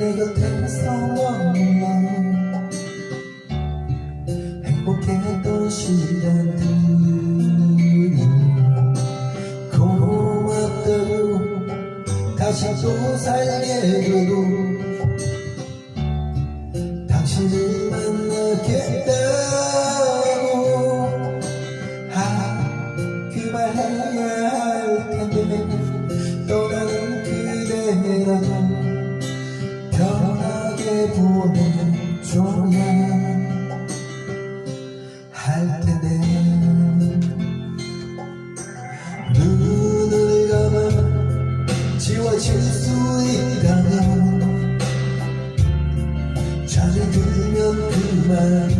내 곁에서 너무나 행복했던 시간들이 고맙다고 다시 또 살게 해도 당신을 만나겠다고 아 그만해야 보내줘야 할 텐데 눈을 감아 지워질 수 있다면 자주 들면 그만